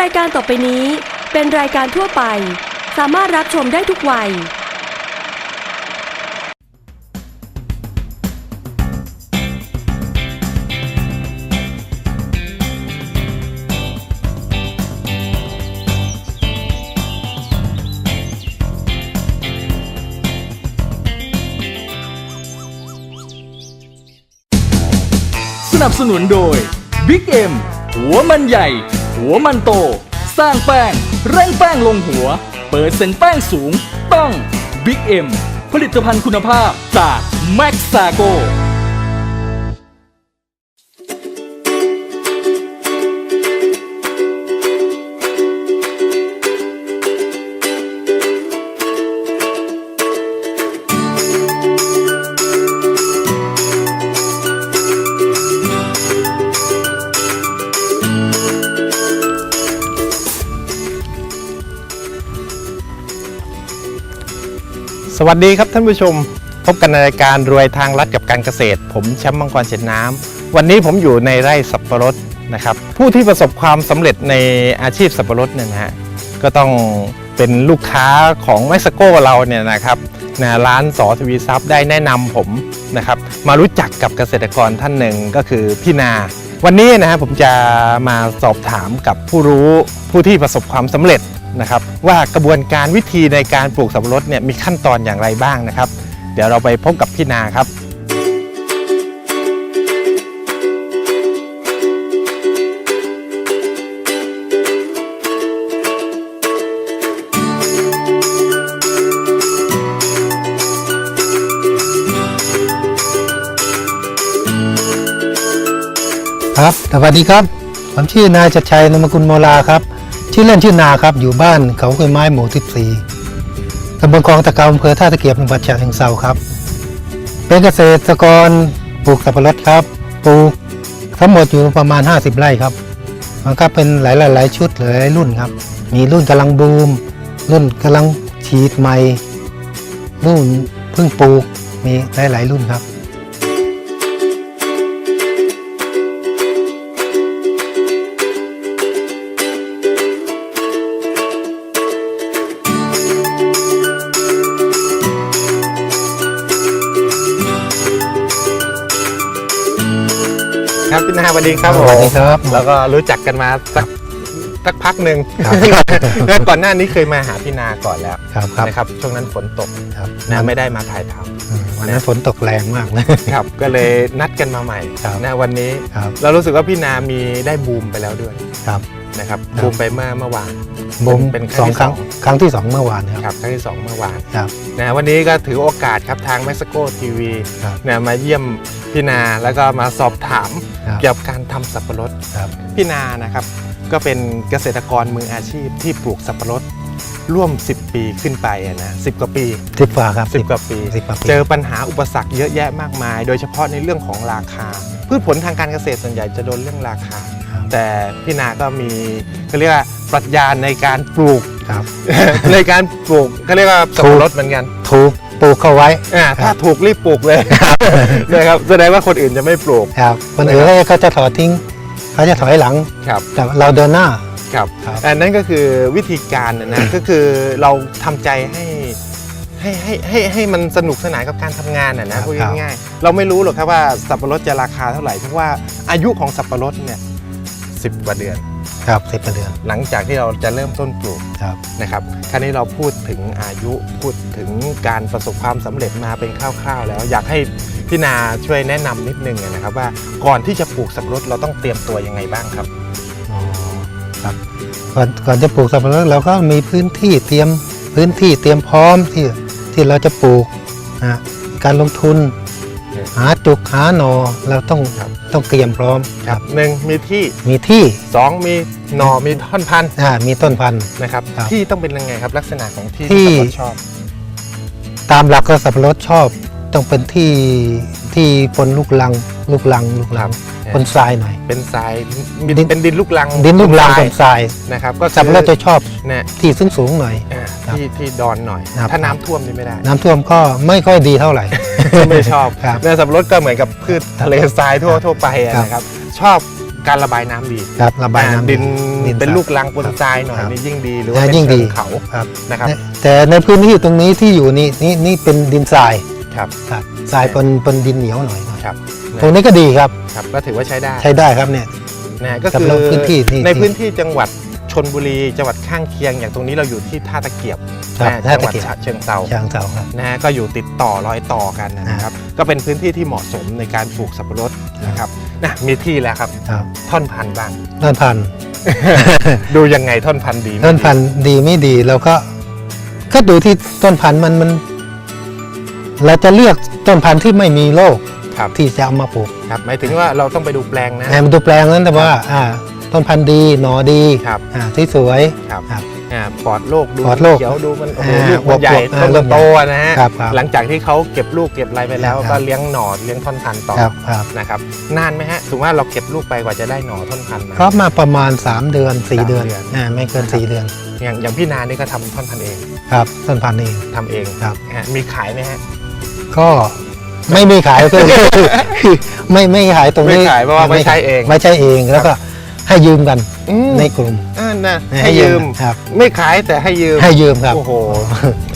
รายการต่อไปนี้เป็นรายการทั่วไป สามารถรับชมได้ทุกวัย สนับสนุนโดย Big M หัวมันใหญ่ หัวมันโต สร้างแป้ง เร่งแป้งลงหัว เปิดเซ็นแป้งสูง ต้อง Big M ผลิตภัณฑ์คุณภาพจาก Max s a g o วัสดีครับท่านผู้ชม พบกันในรายการรวยทางลัดกับการเกษตร ผมแชมป์มังกรเจ็ดน้ำวันนี้ผมอยู่ในไร่สับปะรดนะครับ ผู้ที่ประสบความสำเร็จในอาชีพสับปะรดเนี่ยนะฮะก็ต้องเป็นลูกค้าของเม็กซิโกเราเนี่ยนะครับนะร้านสอทวีทรัพย์ได้แนะนำผมนะครับมารู้จักกับเกษตรกรท่านหนึ่งก็คือพี่นา วันนี้นะฮะผมจะมาสอบถามกับผู้รู้ผู้ที่ประสบความสำเร็จ นะครับว่ากระบวนการวิธีในการปลูกสับปะรดเนี่ยมีขั้นตอนอย่างไรบ้างนะครับ เดี๋ยวเราไปพบกับพี่นาครับครับ สวัสดีครับ ผมชื่อนายชัดชัยนมกุลโมลาครับ ชื่อเล่นชื่อนาครับ อยู่บ้านเขาคุยไม้หมู่ 14ตำบลคลองตะเกาอำเภอท่าตะเกียบจังหวัดฉะเชิงเทราครับ เป็นเกษตรกรปลูกสับปะรดครับ ปลูกทั้งหมดอยู่ประมาณ 50 ไร่ครับ มันก็เป็นหลายหลายชุดหลายรุ่นครับ มีรุ่นกำลังบูม รุ่นกำลังฉีดใหม่ รุ่นเพิ่งปลูก มีหลายๆรุ่นครับ ครับพี่นาสวัสดีครับสวัสดีครับผมแล้วก็รู้จักกันมาสักสักพักหนึ่งครับ แล้วก่อนหน้านี้เคยมาหาพี่นาก่อนแล้วครับครับนะครับ ช่วงนั้นฝนตกครับนะไม่ได้มาถ่ายทอืมวันนั้นฝนตกแรงมากเลยำครับ ก็เลยนัดกันมาใหม่ครับ นะวันนี้ ครับ เรารู้สึกว่าพี่นามีได้บูมไปแล้วด้วยครับนะครับครับบูมไปเมื่อเมื่อวาน บุมเป็นสองครั้งที่ครั้งที่สองเมื่อวานครับ ครับครั้งที่สองเมื่อวานครับ นะวันนี้ก็ถือโอกาสครับทาง Mexico TV ครับนะมาเยี่ยมพี่นาแล้วก็มาสอบถามครับเกี่ยวกับการทำสับปะรดครับ พี่นานะครับ ก็เป็นเกษตรกรมืออาชีพที่ปลูกสับปะรดร่วม 10 ปีขึ้นไปอะนะ10กว่าปี สิบกว่าครับ10 กว่าปี สิบกว่าปี เจอปัญหาอุปสรรคเยอะแยะมากมาย โดยเฉพาะในเรื่องของราคา พืชผลทางการเกษตรส่วนใหญ่จะโดนเรื่องราคาครับแต่พี่นาก็มีเขาเรียกว่าปรัชญาในการปลูก ครับ ในการปลูกเขาเรียกว่าสับปะรดเหมือนกัน ถูกปลูกเข้าไว้อ่าถ้าถูกรีบปลูกเลยนะครับแสดงว่าคนอื่นจะไม่ปลูกครับคนอื่นเขาจะถอดทิ้งเขาจะถอยหลังครับแต่เราเดินหน้าครับครับอันนั้นก็คือวิธีการนะนะก็คือเราทำใจให้ ให้ให้ให้ให้มันสนุกสนานกับการทำงานนะนะพูดง่ายๆเราไม่รู้หรอกครับว่าสับปะรดจะราคาเท่าไหร่เพราะว่าอายุของสับปะรดเนี่ยสิบกว่าเดือน ครับสิบกว่าเดือนหลังจากที่เราจะเริ่มต้นปลูกครับ นะครับคราวนี้เราพูดถึงอายุพูดถึงการประสบความสำเร็จมาเป็นคร่าวๆ แล้ว อยากให้พี่นาช่วยแนะนำนิดนึงนะครับว่าก่อนที่จะปลูกสับปะรดเราต้องเตรียมตัวยังไงบ้างครับ อ๋อครับก่อนก่อนจะปลูกสับปะรดเราก็มีพื้นที่เตรียมพื้นที่เตรียมพร้อมที่ ที่เราจะปลูกนะการลงทุนครับหาจุกหาหนอเราต้องครับต้องเตรียมพร้อมครับหนึ่งมีที่มีที่สองมีหนอมีท่อนพันธุ์อ่ามีต้นพันธุ์ นะครับ ครับที่ต้องเป็นยังไงครับ ลักษณะของที่ที่ ที่สับปะรดชอบตามหลักก็สับปะรดชอบ ต้องเป็นที่ที่ปนลูกลังลูกลังลูกลังครับ ปนทรายหน่อย เป็นทรายมีดินเป็นดินลูกลังดินลูกลังทปรายนทรายนะครับ ก็คือสับปะรดจะชอบเนี่ยที่สูงสูงๆหน่อยอ่าครับที่ที่ดอนหน่อยครับถ้าน้ำท่วมนี่ไม่ได้ น้ำท่วมก็ไม่ค่อยดีเท่าไหร่ไม่ชอบครับเนี่ยสับปะรดก็เหมือนกับพืชทะเลทรายทั่วทั่วไปอะครับนะครับ ชอบการระบายน้ำดีครับระบายน้ำอ่ดินดินเป็นทรายลูกรังปนทรายหน่อยครับนี่ยิ่งดีหรือว่าอ่าเป็นยิ่งดีเชิเขาครับนะครับ แต่ในพื้นที่ตรงนี้ที่อยู่นี่นี่นี่เป็นดินทรายครับครับทรายเป็นเป็นดินเหนียวหน่อยหน่อ ยครับตรงนี้ก็ดีครับครับก็ถือว่าใช้ได้ใช้ได้ครับเนี่ยนะฮะก็สำคือหรับพื้นที่ที่ในพื้นที่จังหวัดชนบุรีจังหวัดข้างเคียง อย่างตรงนี้เราอยู่ที่ท่าตะเกียบครับนะท่าจังหตะวัดเกียบฉะเชิงเทราช้างเสาครับนะฮะก็อยู่ติดต่อรอยต่อกันนะครับ ก็เป็นพื้นที่ที่เหมาะสมในการปลูกสับปะรดนะครับนะมีที่แล้วครับครับท่อนพันธุ์บ้างต้นพันธุ์ดูยังไงท่อนพันธุ์ดีไม่ต้นดีพันธุ์ดีไม่ดีเราก็ ก็ดูที่ต้นพันธุ์มันมัน เราจะเลือกต้นพันธุ์ที่ไม่มีโรค ครับที่จะเอามาปลูกครับหมายถึงว่าเราต้องไปดูแปลงนะให้มันดูแปลงนั้นแต่ว่าอ่าต้นพันธุ์ดีหนอดีครับอ่าที่สวยครับครับอ่าปลอดโรคดูปลอดโรคเขียวดูมันโอ้โหอ่าลูกมันใหญ่อวบๆอ่าต้นลูมันกใหญ่โตนะฮะครับครับหลังจากที่เขาเก็บลูกเก็บอะไรไปแล้วครับก็เลี้ยงหน่อเลี้ยงท่อนพันธุ์ต่อครับครับนะครับนานไหมฮะถือว่าเราเก็บลูกไปกว่าจะได้หน่อท่อนพันธุ์มาก็มาประมาณ 3 เดือนสาม4เดือนเดือนอ่าไม่เกิน 4 เดือน อย่างอย่างพี่นานี่ก็ทำท่อนพันธุ์เองครับต้นพันธุ์เองทำเองครับฮะมีขายไหมฮะก็ ไม่มีขายก็คือไม่ไม่ขายตรงนี้ไม่ขายเพราะว่าไม่ใช้เองไม่ใช้เองแล้วก็ให้ยืมกันอืมในกลุ่มอ่านะให้ยืมครับ ไม่ขายแต่ให้ยืมให้ยืมครับโอ้โห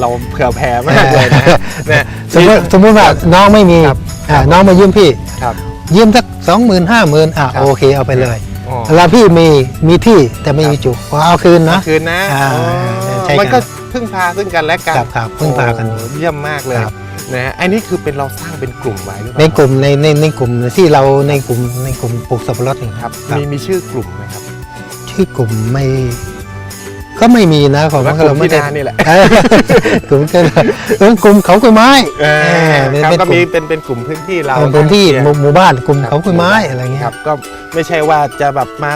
เราเผื่อแผ่มากเลยนะฮะนะสมมติสมมติว่าน้องไม่มีครับอ่าน้องมายืมพี่ครับยืมสักสองหมื่นห้าหมื่นอะครับโอเคเอาไปเลยอ๋อแล้วพี่มีมีที่แต่ไม่มีจุกก็เอาคืนนะคืนนะอ่าอ๋อใช่ครับมันก็พึ่งพาซึ่งกันและกันครับครับพึ่งพากันโอ้โหเยี่ยมมากเลยครับนะฮะอันนี้คือเป็นเราสร้าง เป็นกลุ่มไว้หรือเปในล่ากลุ่มในในในกลุ่มที่เราในกลุ่มในกลุ่มปลูกสับปะรดเองครับครับมีมีชื่อกลุ่มไหมครับชื่อกลุ่มไม่ ก็ไม่มีนะของหรือว่าเราไม่ได้กลุ่มที่นานี่แหละ เออกลุ่มก็เออกลุ่มเขาคุยไม้เออเออเป็นครับเป็นก็กลุ่มีมเป็นเป็นกลุ่มพื้นที่เราเป็นพื้นที่ข้างหเคีมู่ยงหมู่บ้านกลุ่มครับเขาคุยไม้อะไรเงี้ยครับก็ไม่ใช่ว่าจะแบบมา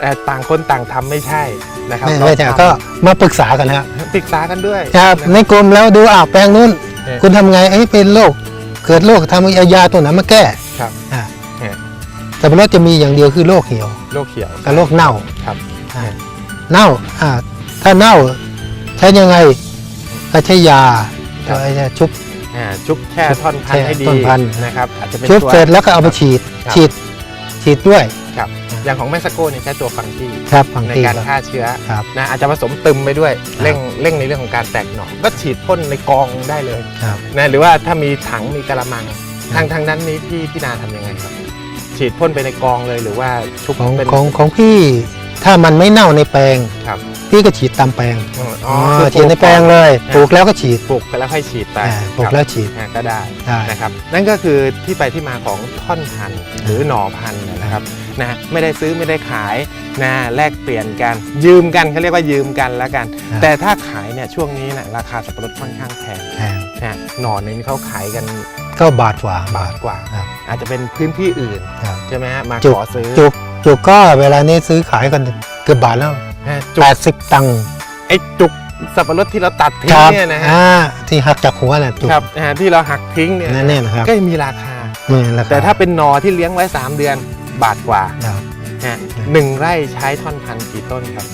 เอ่อต่างคนต่างทำไม่ใช่นะครับไม่เราไม่ใช่ทำก็มาปรึกษากันครับปรึกษากันด้วยครับนะในกลุ่มแล้วดูอ่าวแปลงนู้น เออ คุณทำไงเอ้ยเป็นโรค เกิดโรคทำเอายาตัวไหนมาแก้ครับอ่าเออสับปะรดจะมีอย่างเดียวคือโรคเหี่ยวโรคเขียวกับโรคเน่าครับอ่าเน่าอ่าถ้าเน่าใช้ยังไงก็ใช้ยาครับเอาไอ้เนี่ยชุบ อ่าชุบแช่ท่อนพันธุ์แช่ให้ดีท่อนพันธุ์ นะครับอาจจะเป็นชุบตัว เสร็จแล้วก็เอาไปฉีด ครับ ฉีด ฉีดด้วยครับ อย่างของเม็กซิโกเนี่ยใช้ตัวฟังกี้ครับฝังในทีการครับฆ่าเชื้อครับ นะอาจจะผสมตึมไปด้วยครับเร่งเร่งในเรื่องของการแตกหน่อก็ฉีดพ่นในกองได้เลยครับ นะหรือว่าถ้ามีถังมีกระมังครัทาบงทางนั้นนี้พี่พี่นาทำยังไงครับ ฉีดพ่นไปในกองเลยหรือว่าชุบของเป็นของของพี่ถ้ามันไม่เน่าในแปลงครับพี่ก็ฉีดตามแปลงอ๋ออ๋อคือฉีดในแปลงเลยปลูกแล้วก็ฉีดปลูกไปแล้วค่อยฉีดไปอ่าปลูคกรับแล้วฉีดอ่าก็ได้ได้นะครับ นั่นก็คือที่ไปที่มาของท่อนพันธุ์หรือหน่อพันธุ์ นะครับนะไม่ได้ซื้อไม่ได้ขายนะแลกเปลี่ยนกัน ยืมกันเขาเรียกว่ายืมกันแล้วกัน ครับ แต่ถ้าขายเนี่ยช่วงนี้นะราคาสับปะรดค่อนข้างแพงแพงนะหน่อหนึงเขาขายกันก็บาทกว่าบาทกว่า ครับอาจจะเป็นพื้นที่อื่นครับใช่ไหมฮะมาจุกขอซื้อจุกจุกก็เวลานี้ซื้อขายกันเกือบบาทแล้วฮะจุกแปดสิบตังค์ไอ้จุกสับปะรดที่เราตัดทิ้คงรับเนี่ยนะฮะอ่าที่หักจากหัวน่ะจุกครับอ่าที่เราหักทิ้งเนี่ยนั่นเนี่ยนะครับก็มีราคา นี่แหละครับแต่ถ้าเป็นหนอที่เลี้ยงไว้ 3 เดือน บาทกว่าครับ ฮะหนึ่งไร่ใช้ท่อนพันธุ์กี่ต้นครับ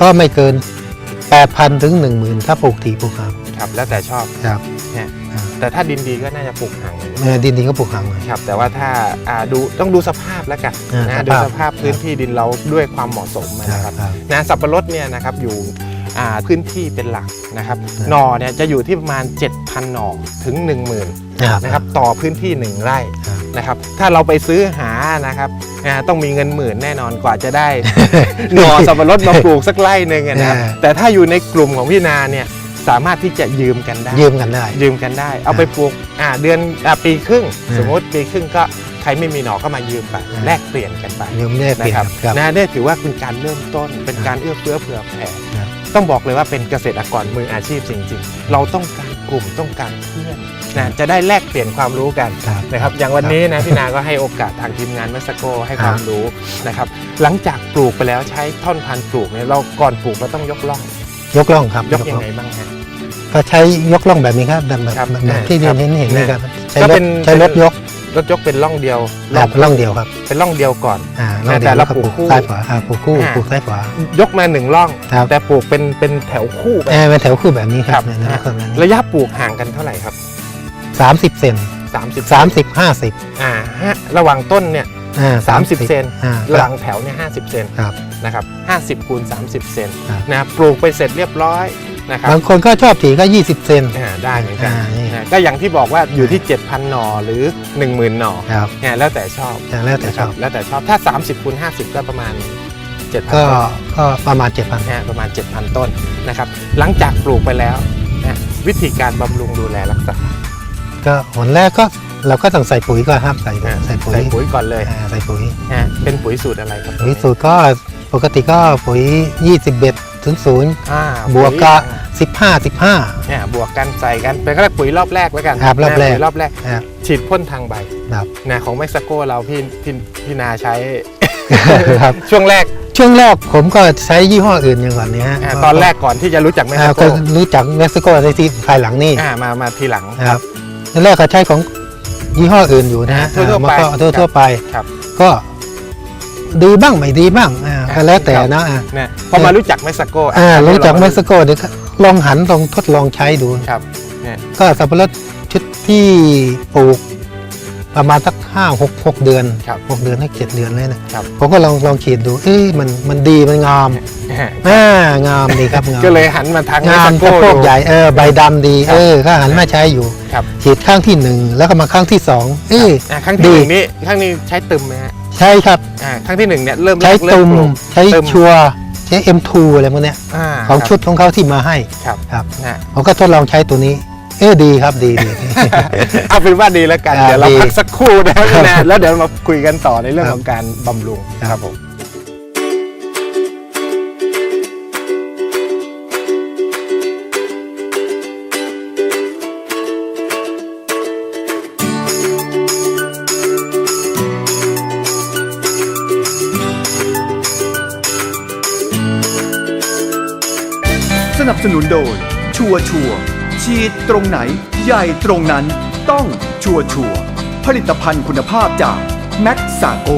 ก็ไม่เกิน 8,000 ถึง 10,000 ถ้าปลูกถี่ปลูกหางครับ แล้วแต่ชอบ ครับฮะอ่าแต่ถ้าดินดีก็น่าจะปลูกห่างเลยเออดินดีก็ปลูกหางเลย ครับ แต่ว่าถ้าอ่าดูต้องดูสภาพแล้วกันอ่านะสดูภาพสภาพพื้นที่ดินเราด้วยความเหมาะสมนะครับครับนะสับปะรดเนี่ยนะครับอยู่อ่าพื้นที่เป็นหลักนะครับครับ หน่อเนี่ยจะอยู่ที่ประมาณ 7,000 หน่อถึง 10,000 นะครับ นะครับ ต่อพื้นที่ 1 ไร่ ครับ นะครับ ถ้าเราไปซื้อหานะครับอ่าต้องมีเงินหมื่นแน่นอนกว่าจะได้หน่อสับปะรดมาปลูกสักไร่หนึ่งอะนะครับอ่าแต่ถ้าอยู่ในกลุ่มของพี่นาเนี่ยสามารถที่จะยืมกันได้ ยืมกันได้ ยืมกันได้ เอาไปปลูกอ่าเดือนอ่าปีครึ่งอ่าสมมติปีครึ่งก็ใครไม่มีหน่อก็มายืมไปอ่าแลกเปลี่ยนกันไปยืมได้เปลี่ยนนะครับครับนะนี่ถือว่าเป็นการเริ่มต้นเป็นการเอื้อเฟื้อเผื่อแผ่ครับต้องบอกเลยว่าเป็นเกษตรกรมืออาชีพจริง ๆ เราต้องการกลุ่มต้องการเพื่อน นะจะได้แลกเปลี่ยนความรู้กันครับนะครับอย่างวันนี้นะพี่นาก็ให้โอกาสทางทีมงานเมสโกให้ความรู้นะครับหลังจากปลูกไปแล้วใช้ท่อนพันธุ์ปลูกเนี่ยเราก่อนปลูกเราต้องยกล่อง ยกล่องครับยกยังล่องไงบ้างฮะก็ใช้ยกล่องแบบนี้ครับแบบแบบครับแบบที่ครับเห็นเห็นนี่ครับใช้ก็รเป็ถนใช้รถยกรถยกเป็นล่องเดียวคล่รัอบงล่องเดียวครับ เป็นล่องเดียวก่อนอ่าล่องเดีแต่ยวเราแล้วก็ปลูปกลูกคู่ซ้ายขวาอ่าปลูกคู่อ่าปลูกซ้ายขวายกมาหนึ่งล่องครับแต่ปลูกเป็นเป็นแถวคู่ไปเออเป็นแถวคู่แบบนี้คครัรับบเนี่ยนะครับแบบนี้ระยะปลูกห่างกันเท่าไหร่ครับ สามสิบเซน30สามสิบห้าสิบอ่าฮะระหว่างต้นเนี่ยอ่า30เซนอ่าหลังแถวเนี่ย50เซนครับ นะครับ50คูณ30เซนครับ นะครับปลูกไปเสร็จเรียบร้อยนะครับบางคนก็ชอบถี่ก็ 20 เซน อ่าได้เหมือนกันอ่านี่ นะก็อย่างที่บอกว่าอยู่ที่ 7,000 หน่อหรือ 10,000 หน่อครับเนี่ยแล้วแต่ชอบอย่างแล้วแต่ชอบ แล้วแต่ชอบถ้า 30คูณ50 ก็ประมาณ 7,000ก็ต้น ก็ประมาณ 7,000 นะฮะประมาณ 7,000 ต้นนะครับ หลังจากปลูกไปแล้วนะวิธีการบำรุงดูแลรักษา ก็ผลแรกก็เราก็ต้องใส่ปุ๋ยก่อนครับใส่นะใส่ปุ๋ยใส่ปุ๋ยก่อนเลยอ่าใส่ปุ๋ยนะฮะเป็นปุ๋ยสูตรอะไรครับปุ๋ยสูตรก็ปกติก็ปุ๋ย 21ถึง0อ่าบวกกับปุ๋ย15 15เนี่ยบวกกันใส่กันเป็นก็เรียกปุ๋ยรอบแรกแล้วกันครับรอบแรกนะปุ๋ยรอบแรกครับฉีดพ่นทางใบครับนะของเม็กซิโกเราพี่พี่พี่นาใช้ครับช่วงแรกช่วงแรกผมก็ใช้ยี่ห้ออื่นอย่างก่อนนี้ฮะอ่าตอนแรกก่อนที่จะรู้จักเม็กอ่าซิโกก็รู้จักเม็กซิโกในที่ภายหลังนี่อ่ามามาทีหลังนะครับ ตอนแรกก็ใช้ของยี่ห้ออื่นอยู่นะฮะอ่าทั่วๆอ่ามันก็ไปทั่วทั่วๆไปครับ ก็ดีบ้างไม่ดีบ้างอ่าอ่าก็แล้วแต่ครับนะอ่านะพอมารู้จักเม็กซิโกอ่าอะรู้จักลองเม็กซิโกเดี๋ยวก็ลองหันลองทดลองใช้ดูครับเนี่ยก็สับปะรดชุดที่ปลูก ประมาณสักห้าหกหกเดือนครับหกเดือนให้เจ็ดเดือนเลยนะครับผมก็ลองลองฉีดดูเอ้ยมันมันดีมันงามฮะอ่างามดีครับงามก็เลยหันมาทางเม็กงามซิโกสะโพกดูใหญ่เออใบดำดีครับเออก็หันมาใช้อยู่ครับฉีดข้างที่หนึ่งแล้วก็มาข้างที่สองเอ้ยอ่าครั้งที่หนึ่งนี่ครั้งนี้ใช้ตึมไหมฮะใช่ครับอ่าครั้งที่หนึ่งเนี่ยเริ่มใช้เริ่ตุ่มปลูกใช้ตึมชัวร์ใช้ M2 อะไรพวกเนี้ยอ่าของครับชุดของเขาที่มาให้ครับครับนะผมก็ทดลองใช้ตัวนี้ เออดีครับดีดี เอาเป็นว่าดีแล้วกัน อ่าเดี๋ยวเราดีพักสักครู่นะครัพี่บแนนแล้วเดี๋ยวมาคุยกันต่อในเรื่องครับของการบำรุงครับผม สนับสนุนโดยชัวร์ชัวร์ ฉีดตรงไหน ใหญ่ตรงนั้น ต้องชัวร์ชัวผลิตภัณฑ์คุณภาพจากแม็กซาโก